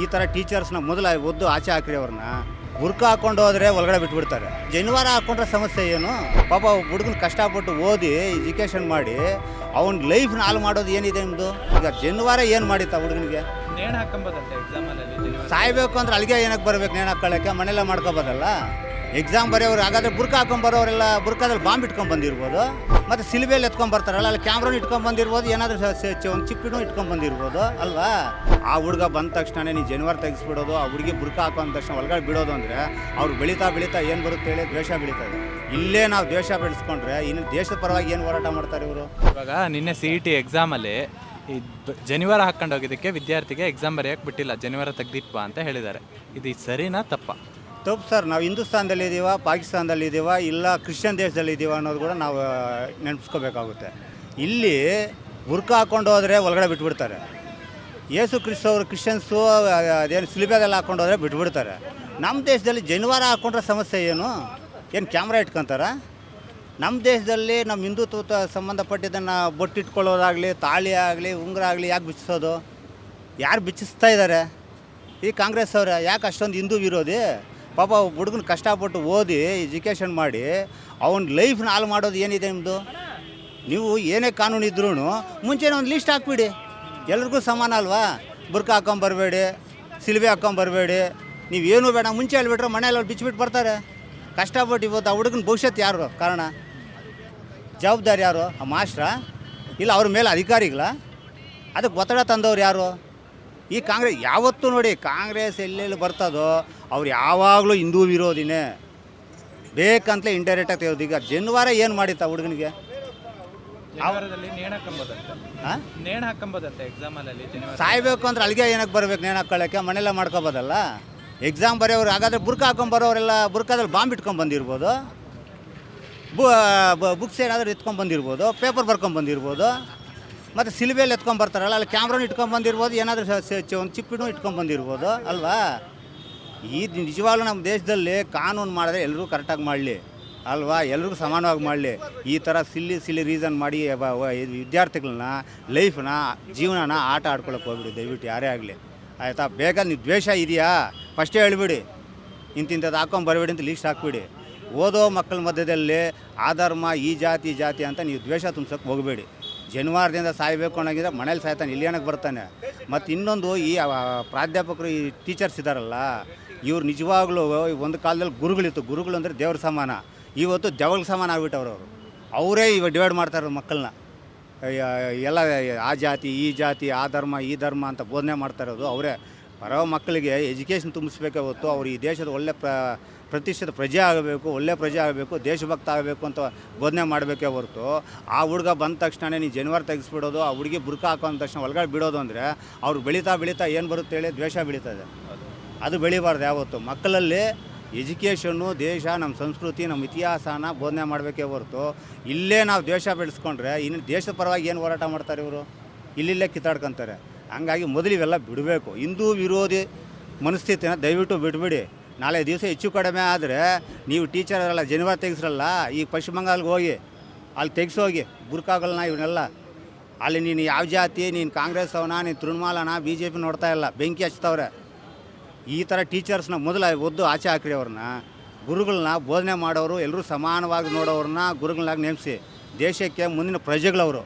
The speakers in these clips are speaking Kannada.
ಈ ಥರ ಟೀಚರ್ಸ್ನ ಮೊದಲು ಒದ್ದು ಆಚೆ ಹಾಕ್ರಿ ಅವ್ರನ್ನ ಬುರ್ಕ ಹಾಕೊಂಡು ಹೋದ್ರೆ ಒಳಗಡೆ ಬಿಟ್ಬಿಡ್ತಾರೆ. ಜನಿವಾರ ಹಾಕೊಂಡ್ರೆ ಸಮಸ್ಯೆ ಏನು? ಪಾಪ ಹುಡುಗನ ಕಷ್ಟಪಟ್ಟು ಓದಿ ಎಜುಕೇಷನ್ ಮಾಡಿ ಅವ್ನ ಲೈಫ್ನ ಹಾಳು ಮಾಡೋದು ಏನಿದೆ ನಿಮ್ಮದು ಈಗ ಜನಿವಾರ ಏನು ಮಾಡಿತ್ತ ಹುಡುಗನಿಗೆ? ನೇಣು ಹಾಕೊಂಬೋದಂತೆ ಎಕ್ಸಾಮಲ್ಲಿ ಸಾಯ್ಬೇಕು ಅಂದ್ರೆ ಅಲ್ಲಿಗೆ ಏನಕ್ಕೆ ಬರ್ಬೇಕು ನೇಣು ಹಾಕೊಳ್ಳೋಕ್ಕೆ? ಮನೆಯಲ್ಲೇ ಮಾಡ್ಕೋಬೋದಲ್ಲ? ಎಕ್ಸಾಮ್ ಬರೆಯೋರು ಹಾಗಾದ್ರೆ ಬುರ್ಕ ಹಾಕೊಂಡು ಬರೋರೆಲ್ಲ ಬುರ್ಕಾದಲ್ಲಿ ಬಾಂಬ್ ಇಟ್ಕೊಂಡು ಬಂದಿರ್ಬೋದು. ಮತ್ತು ಸಿಲ್ಬೆಯಲ್ಲಿ ಎತ್ಕೊಂಡು ಬರ್ತಾರಲ್ಲ, ಅಲ್ಲಿ ಕ್ಯಾಮ್ರಾನು ಇಟ್ಕೊಂಡು ಬಂದಿರ್ಬೋದು, ಏನಾದರೂ ಒಂದು ಚಿಪ್ಪಿನೂ ಇಟ್ಕೊಂಡು ಬಂದಿರ್ಬೋದು, ಅಲ್ವಾ? ಆ ಹುಡುಗ ಬಂದ ತಕ್ಷಣ ನೀನು ಜನಿವಾರ ತೆಗಿಸ್ಬಿಡೋದು, ಆ ಹುಡುಗಿ ಬುರ್ಕ ಹಾಕೊಂಡ ತಕ್ಷಣ ಒಳಗಡೆ ಬಿಡೋದು ಅಂದರೆ ಅವ್ರು ಬೆಳೀತಾ ಬೆಳೀತಾ ಏನು ಬರುತ್ತೆ ಹೇಳಿ ದ್ವೇಷ ಬೆಳೀತದೆ ಇಲ್ಲೇ ನಾವು ದ್ವೇಷ ಬೆಳೆಸ್ಕೊಂಡ್ರೆ ಇನ್ನು ದೇಶದ ಪರವಾಗಿ ಏನು ಹೋರಾಟ ಮಾಡ್ತಾರೆ ಇವರು? ಇವಾಗ ನಿನ್ನೆ ಸಿ ಇ ಟಿ ಎಕ್ಸಾಮಲ್ಲಿ ಈ ಜನಿವಾರ ಹಾಕ್ಕೊಂಡೋಗಿದ್ದಕ್ಕೆ ವಿದ್ಯಾರ್ಥಿಗೆ ಎಕ್ಸಾಮ್ ಬರೆಯೋಕ್ಕೆ ಬಿಟ್ಟಿಲ್ಲ ಜನಿವಾರ ತೆಗ್ದಿಟ್ವಾ ಅಂತ ಹೇಳಿದ್ದಾರೆ. ಇದು ಸರಿನಾ ತಪ್ಪ? ತಪ್ಪು ಸರ್, ನಾವು ಹಿಂದೂಸ್ತಾನದಲ್ಲಿ ಇದ್ದೀವ ಪಾಕಿಸ್ತಾನದಲ್ಲಿ ಇದ್ದೀವ ಇಲ್ಲ ಕ್ರಿಶ್ಚಿಯನ್ ದೇಶದಲ್ಲಿ ಇದ್ದೀವ ಅನ್ನೋದು ಕೂಡ ನಾವು ನೆನಪಿಸ್ಕೋಬೇಕಾಗುತ್ತೆ. ಇಲ್ಲಿ ಬುರ್ಕ ಹಾಕ್ಕೊಂಡು ಹೋದರೆ ಒಳಗಡೆ ಬಿಟ್ಬಿಡ್ತಾರೆ. ಯೇಸು ಕ್ರಿಸ್ತವರು ಕ್ರಿಶ್ಚಿಯನ್ಸು ಅದೇನು ಸಿಲಿಬೆಗೆಲ್ಲ ಹಾಕೊಂಡು ಹೋದರೆ ಬಿಟ್ಬಿಡ್ತಾರೆ. ನಮ್ಮ ದೇಶದಲ್ಲಿ ಜನಿವಾರ ಹಾಕ್ಕೊಂಡ್ರೆ ಸಮಸ್ಯೆ ಏನು? ಏನು ಕ್ಯಾಮ್ರಾ ಇಟ್ಕೊಂತಾರ? ನಮ್ಮ ದೇಶದಲ್ಲಿ ನಮ್ಮ ಹಿಂದುತ್ವ ಸಂಬಂಧಪಟ್ಟಿದ್ದನ್ನು ಬೊಟ್ಟಿಟ್ಕೊಳ್ಳೋದಾಗಲಿ, ತಾಳಿ ಆಗಲಿ, ಉಂಗುರ ಆಗಲಿ ಯಾಕೆ ಬಿಚ್ಚಿಸೋದು? ಯಾರು ಬಿಚ್ಚಿಸ್ತಾ ಇದ್ದಾರೆ ಈ ಕಾಂಗ್ರೆಸ್ ಅವರೇ, ಯಾಕೆ ಅಷ್ಟೊಂದು ಹಿಂದೂ ವಿರೋಧಿ? ಪಾಪ ಹುಡುಗನ ಕಷ್ಟಪಟ್ಟು ಓದಿ ಎಜುಕೇಷನ್ ಮಾಡಿ ಅವನ ಲೈಫ್ನ ಹಾಳು ಮಾಡೋದು ಏನಿದೆ ನಿಮ್ಮದು ನೀವು ಏನೇ ಕಾನೂನು ಇದ್ರೂ ಮುಂಚೆನೇ ಒಂದು ಲಿಸ್ಟ್ ಹಾಕ್ಬಿಡಿ. ಎಲ್ರಿಗೂ ಸಮಾನ ಅಲ್ವಾ? ಬುರ್ಕ ಹಾಕೊಂಬರ್ಬೇಡಿ ಸಿಲ್ಬೆ ಹಾಕೊಂಬರ್ಬೇಡಿ ನೀವೇನು ಬೇಡ, ಮುಂಚೆ ಹೇಳ್ಬಿಟ್ರೆ ಮನೇಲಿ ಅವ್ರು ಬಿಚ್ಚಿಬಿಟ್ಟು ಬರ್ತಾರೆ. ಕಷ್ಟಪಟ್ಟು ಇವತ್ತು ಆ ಹುಡುಗನ ಭವಿಷ್ಯತ್ ಯಾರು? ಕಾರಣ? ಜವಾಬ್ದಾರಿ ಯಾರು? ಆ ಮಾಸ್ಟ್ರಾ? ಇಲ್ಲ ಅವ್ರ ಮೇಲೆ ಅಧಿಕಾರಿಗಳ? ಅದಕ್ಕೆ ಒತ್ತಡ ತಂದವ್ರು ಯಾರು? ಈ ಕಾಂಗ್ರೆಸ್ ಯಾವತ್ತೂ ನೋಡಿ ಕಾಂಗ್ರೆಸ್ ಎಲ್ಲೆಲ್ಲಿ ಬರ್ತದೋ ಅವ್ರು ಯಾವಾಗಲೂ ಹಿಂದೂ ವಿರೋಧಿನೇ. ಬೇಕಂತಲೇ ಇಂಡೈರೆಕ್ಟಾಗಿ ತೆಗೆದು ಈಗ ಜನವಾರ ಏನು ಮಾಡಿತ್ತ ಹುಡುಗನಿಗೆ? ಸಾಯ್ಬೇಕು ಅಂದ್ರೆ ಅಲ್ಲಿಗೆ ಏನಕ್ಕೆ ಬರ್ಬೇಕು ನೇಣು ಹಾಕೊಳ್ಳೋಕ್ಕೆ? ಮನೆಯಲ್ಲ ಮಾಡ್ಕೊಬೋದಲ್ಲ? ಎಕ್ಸಾಮ್ ಬರೆಯೋರು ಹಾಗಾದ್ರೆ ಬುರ್ಕ ಹಾಕೊಂಡು ಬರೋರೆಲ್ಲ ಬುರ್ಕಾದಲ್ಲಿ ಬಾಂಬ್ ಇಟ್ಕೊಂಡ್ ಬಂದಿರ್ಬೋದು? ಬು ಬುಕ್ಸ್ ಏನಾದರೂ ಎತ್ಕೊಂಡ್ ಬಂದಿರ್ಬೋದು? ಪೇಪರ್ ಬರ್ಕೊಂಡು ಬಂದಿರ್ಬೋದು? ಮತ್ತು ಸಿಲ್ಬೆಯಲ್ಲಿ ಎತ್ಕೊಂಡ್ ಬರ್ತಾರಲ್ಲ, ಅಲ್ಲಿ ಕ್ಯಾಮ್ರಾನು ಇಟ್ಕೊಂಡ್ ಬಂದಿರ್ಬೋದು, ಏನಾದರೂ ಒಂದು ಚಿಪ್ಪಿನೂ ಇಟ್ಕೊಂಡು ಬಂದಿರ್ಬೋದು, ಅಲ್ವಾ? ಈ ನಿಜವಾಗ್ಲೂ ನಮ್ಮ ದೇಶದಲ್ಲಿ ಕಾನೂನು ಮಾಡಿದ್ರೆ ಎಲ್ಲರೂ ಕರೆಕ್ಟಾಗಿ ಮಾಡಲಿ, ಅಲ್ವಾ? ಎಲ್ರಿಗೂ ಸಮಾನವಾಗಿ ಮಾಡಲಿ. ಈ ಥರ ಸಿಲ್ಲಿ ಸಿಲ್ಲಿ ರೀಸನ್ ಮಾಡಿ ವಿದ್ಯಾರ್ಥಿಗಳನ್ನ ಲೈಫ್ನ ಜೀವನನ ಆಟ ಆಡ್ಕೊಳಕ್ಕೆ ಹೋಗ್ಬಿಡಿ, ದಯವಿಟ್ಟು ಯಾರೇ ಆಗಲಿ. ಆಯಿತಾ? ಬೇಗ ನೀವು ದ್ವೇಷ ಇದೆಯಾ? ಫಸ್ಟೇ ಹೇಳ್ಬಿಡಿ. ಇಂತಿಂಥದ್ದು ಹಾಕೊಂಡು ಬರಬೇಡಿ ಅಂತ ಲೀಸ್ಟ್ ಹಾಕ್ಬಿಡಿ. ಓದೋ ಮಕ್ಕಳ ಮಧ್ಯದಲ್ಲಿ ಆ ಧರ್ಮ ಈ ಜಾತಿ ಜಾತಿ ಅಂತ ನೀವು ದ್ವೇಷ ತುಂಬಿಸೋಕೆ ಹೋಗಬೇಡಿ. ಜನಿವಾರದಿಂದ ಸಾಯಬೇಕು ಅನ್ನೋಂಗಿದ್ರೆ ಮನೇಲಿ ಸಾಯ್ತಾನೆ, ಇಲ್ಲಿ ಏನಕ್ಕೆ ಬರ್ತಾನೆ? ಮತ್ತು ಇನ್ನೊಂದು ಈ ಪ್ರಾಧ್ಯಾಪಕರು ಈ ಟೀಚರ್ಸ್ ಇದ್ದಾರಲ್ಲ ಇವ್ರು ನಿಜವಾಗ್ಲೂ ಒಂದು ಕಾಲದಲ್ಲಿ ಗುರುಗಳಿತ್ತು. ಗುರುಗಳು ಅಂದರೆ ದೇವ್ರ ಸಮಾನ. ಇವತ್ತು ದೆವಲ್ ಸಮಾನ ಆಗ್ಬಿಟ್ಟವ್ರು ಅವರು. ಅವರೇ ಇವಾಗ ಡಿವೈಡ್ ಮಾಡ್ತಾರೆ ಮಕ್ಕಳನ್ನ. ಎಲ್ಲ, ಆ ಜಾತಿ, ಈ ಜಾತಿ, ಆ ಧರ್ಮ, ಈ ಧರ್ಮ ಅಂತ ಬೋಧನೆ ಮಾಡ್ತಾ ಇರೋದು ಅವರೇ. ಬರೋ ಮಕ್ಕಳಿಗೆ ಎಜುಕೇಷನ್ ತುಂಬಿಸ್ಬೇಕೇ ಹೊತ್ತು ಅವರು ಈ ದೇಶದ ಒಳ್ಳೆ ಪ್ರ, ಪ್ರತಿಷ್ಠಿತ ಪ್ರಜೆ ಆಗಬೇಕು, ಒಳ್ಳೆ ಪ್ರಜೆ ಆಗಬೇಕು, ದೇಶಭಕ್ತ ಆಗಬೇಕು ಅಂತ ಬೋಧನೆ ಮಾಡಬೇಕೇ ಹೊರತು, ಆ ಹುಡುಗ ಬಂದ ತಕ್ಷಣ ನೀನು ಜನಿವಾರ ತೆಗೆಸ್ಬಿಡೋದು, ಆ ಹುಡುಗಿ ಬುರ್ಕ ಹಾಕೊಂಡ ತಕ್ಷಣ ಒಳಗಡೆ ಬಿಡೋದು ಅಂದರೆ ಅವ್ರು ಬೆಳೀತಾ ಬೆಳೀತಾ ಏನು ಬರುತ್ತೆ ಹೇಳಿ ದ್ವೇಷ ಬೆಳೀತದೆ ಅದು ಬೆಳಿಬಾರ್ದು ಯಾವತ್ತು. ಮಕ್ಕಳಲ್ಲಿ ಎಜುಕೇಷನ್ನು ದೇಶ, ನಮ್ಮ ಸಂಸ್ಕೃತಿ, ನಮ್ಮ ಇತಿಹಾಸನ ಬೋಧನೆ ಮಾಡಬೇಕೇ ಹೊರತು, ಇಲ್ಲೇ ನಾವು ದ್ವೇಷ ಬೆಳೆಸ್ಕೊಂಡ್ರೆ ಇನ್ನು ದೇಶದ ಪರವಾಗಿ ಏನು ಹೋರಾಟ ಮಾಡ್ತಾರೆ ಇವರು? ಇಲ್ಲಿಲ್ಲೇ ಕಿತ್ತಾಡ್ಕೊಂತಾರೆ. ಹಂಗಾಗಿ ಮೊದಲು ಇವೆಲ್ಲ ಬಿಡಬೇಕು. ಹಿಂದೂ ವಿರೋಧಿ ಮನಸ್ಥಿತಿನ ದಯವಿಟ್ಟು ಬಿಟ್ಬಿಡಿ ನಾಳೆ ದಿವಸ ಹೆಚ್ಚು ಕಡಿಮೆ ಆದರೆ ನೀವು ಟೀಚರ್ ಟೀಚರೆಲ್ಲ, ಜನಿವಾರ ತೆಗೆಸ್ರಲ್ಲ, ಈ ಪಶ್ಚಿಮ ಬಂಗಾಲ್ಗೆ ಹೋಗಿ, ಅಲ್ಲಿ ತೆಗೆಸೋಗಿ ಬುರ್ಕಾಗಳನ್ನ ಇವನ್ನೆಲ್ಲ. ಅಲ್ಲಿ ನೀನು ಯಾವ ಜಾತಿ, ನೀನು ಕಾಂಗ್ರೆಸ್ ಅವನ, ನೀನು ತೃಣಮೂಲನ ಬಿ ಜೆ ಪಿ ನೋಡ್ತಾ ಇಲ್ಲ, ಬೆಂಕಿ ಹಚ್ತವ್ರೆ ಈ ಥರ ಟೀಚರ್ಸ್ನ ಮೊದಲ ಒದ್ದು ಆಚೆ ಹಾಕ್ರಿ ಅವ್ರನ್ನ. ಗುರುಗಳನ್ನ ಬೋಧನೆ ಮಾಡೋರು ಎಲ್ಲರೂ ಸಮಾನವಾಗಿ ನೋಡೋರನ್ನ ಗುರುಗಳನ್ನಾಗಿ ನೇಮಿಸಿ. ದೇಶಕ್ಕೆ ಮುಂದಿನ ಪ್ರಜೆಗಳವರು.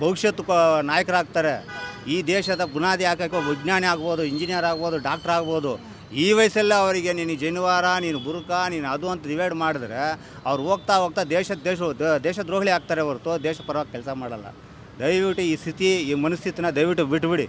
ಭವಿಷ್ಯತ್ತು ನಾಯಕರಾಗ್ತಾರೆ. ಈ ದೇಶದ ಬುನಾದಿ ಹಾಕೋಕ್ಕೆ ವಿಜ್ಞಾನಿ ಆಗ್ಬೋದು ಇಂಜಿನಿಯರ್ ಆಗ್ಬೋದು ಡಾಕ್ಟರ್ ಆಗ್ಬೋದು. ಈ ವಯಸ್ಸಲ್ಲೇ ಅವರಿಗೆ ನೀನು ಜನಿವಾರ, ನೀನು ಬುರುಕ, ನೀನು ಅದು ಅಂತ ಡಿವೈಡ್ ಮಾಡಿದ್ರೆ ಅವ್ರು ಹೋಗ್ತಾ ಹೋಗ್ತಾ ದೇಶ ದ- ದೇಶದ್ರೋಹಿ ಆಗ್ತಾರೆ ಹೊರತು, ದೇಶ ಪರವಾಗಿ ಕೆಲಸ ಮಾಡಲ್ಲ. ದಯವಿಟ್ಟು ಈ ಸ್ಥಿತಿ, ಈ ಮನಸ್ಥಿತಿನ ದಯವಿಟ್ಟು ಬಿಟ್ಬಿಡಿ.